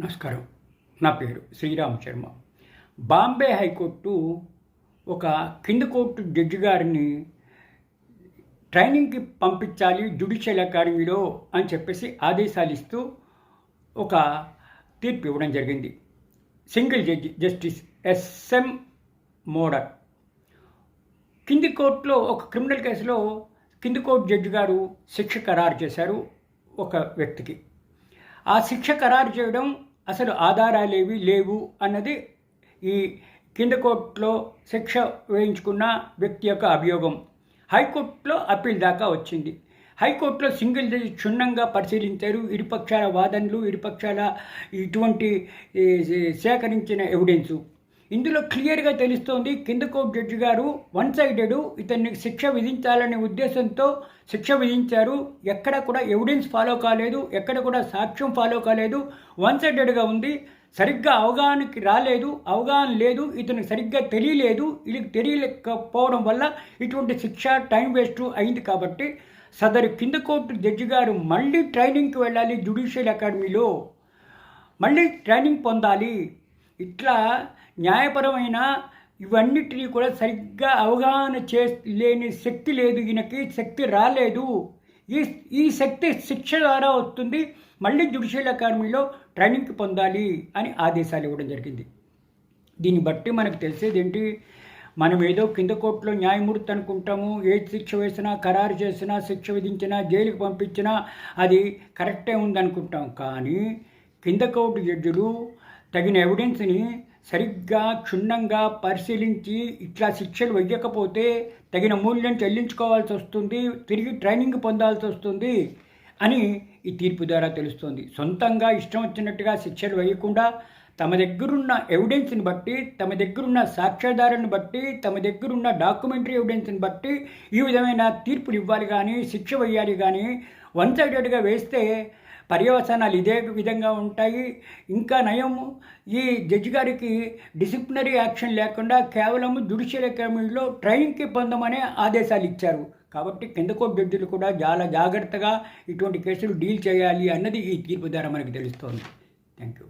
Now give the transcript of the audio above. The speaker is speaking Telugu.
నమస్కారం. నా పేరు శ్రీరామ్ శర్మ. బాంబే హైకోర్టు ఒక కింది కోర్టు జడ్జి గారిని ట్రైనింగ్కి పంపించాలి జ్యుడిషియల్ అకాడమీలో అని చెప్పేసి ఆదేశాలు ఇస్తూ ఒక తీర్పు ఇవ్వడం జరిగింది. Single judge justice S M మోడర్. కింది కోర్టులో ఒక క్రిమినల్ కేసులో కింది కోర్టు జడ్జి గారు శిక్ష ఖరారు చేశారు ఒక వ్యక్తికి. ఆ శిక్ష ఖరారు చేయడం అసలు ఆధారాలేవి లేవు అన్నది ఈ కింద కోర్టులో శిక్ష వేయించుకున్న వ్యక్తి యొక్క అభియోగం. హైకోర్టులో అప్పీల్ దాకా వచ్చింది. హైకోర్టులో సింగిల్ జడ్జి క్షుణ్ణంగా పరిశీలించారు. ఇరుపక్షాల వాదనలు ఇరుపక్షాల ఇటువంటి సేకరించిన ఎవిడెన్సు. ఇందులో క్లియర్గా తెలుస్తోంది కింద కోర్టు జడ్జి గారు వన్ సైడెడ్ ఇతన్ని శిక్ష విధించాలనే ఉద్దేశంతో శిక్ష విధించారు. ఎక్కడ కూడా ఎవిడెన్స్ ఫాలో కాలేదు. ఎక్కడ కూడా సాక్ష్యం ఫాలో కాలేదు. వన్ సైడెడ్గా ఉంది. సరిగ్గా అవగాహనకి రాలేదు. అవగాహన లేదు. ఇతనికి సరిగ్గా తెలియలేదు. ఇది తెలియలేకపోవడం వల్ల ఇటువంటి శిక్ష టైం వేస్ట్ అయింది కాబట్టి సదరు కింద కోర్టు జడ్జి గారు మళ్ళీ ట్రైనింగ్కి వెళ్ళాలి జ్యుడిషియల్ అకాడమీలో. మళ్ళీ ట్రైనింగ్ పొందాలి. ఇట్లా న్యాయపరమైన ఇవన్నిటినీ కూడా సరిగ్గా అవగాహన చే లేని శక్తి లేదు ఈయనకి శక్తి రాలేదు. ఈ ఈ శక్తి శిక్ష ద్వారా వస్తుంది. మళ్ళీ జ్యుడిషియల్ అకాడమీలో ట్రైనింగ్ పొందాలి అని ఆదేశాలు ఇవ్వడం జరిగింది. దీన్ని బట్టి మనకు తెలిసేది ఏంటి? మనం ఏదో కింద కోర్టులో న్యాయమూర్తి అనుకుంటాము. ఏ శిక్ష వేసినా ఖరారు చేసినా శిక్ష విధించినా జైలుకి పంపించినా అది కరెక్టే ఉందనుకుంటాం. కానీ కింద కోర్టు జడ్జిలు తగిన ఎవిడెన్స్ని సరిగ్గా క్షుణ్ణంగా పరిశీలించి ఇట్లా శిక్షలు వెయ్యకపోతే తగిన మూల్యం చెల్లించుకోవాల్సి వస్తుంది తిరిగి ట్రైనింగ్ పొందాల్సి వస్తుంది అని ఈ తీర్పు ద్వారా తెలుస్తుంది. సొంతంగా ఇష్టం వచ్చినట్టుగా శిక్షలు వేయకుండా తమ దగ్గరున్న ఎవిడెన్స్ని బట్టి తమ దగ్గరున్న సాక్ష్యాధారాన్ని బట్టి తమ దగ్గరున్న డాక్యుమెంటరీ ఎవిడెన్స్ని బట్టి ఈ విధమైన తీర్పులు ఇవ్వాలి కానీ శిక్ష వేయాలి కానీ వన్ సైడెడ్గా వేస్తే పర్యవసానాలు ఇదే విధంగా ఉంటాయి. ఇంకా నయం ఈ జడ్జి గారికి డిసిప్లినరీ యాక్షన్ లేకుండా కేవలం జుడిషియల్ అకాడమీలో ట్రైనింగ్కి పొందమనే ఆదేశాలు ఇచ్చారు. కాబట్టి కింద కోర్టు జడ్జిలు కూడా చాలా జాగ్రత్తగా ఇటువంటి కేసులు డీల్ చేయాలి అన్నది ఈ తీర్పు ద్వారా మనకు తెలుస్తోంది. Thank you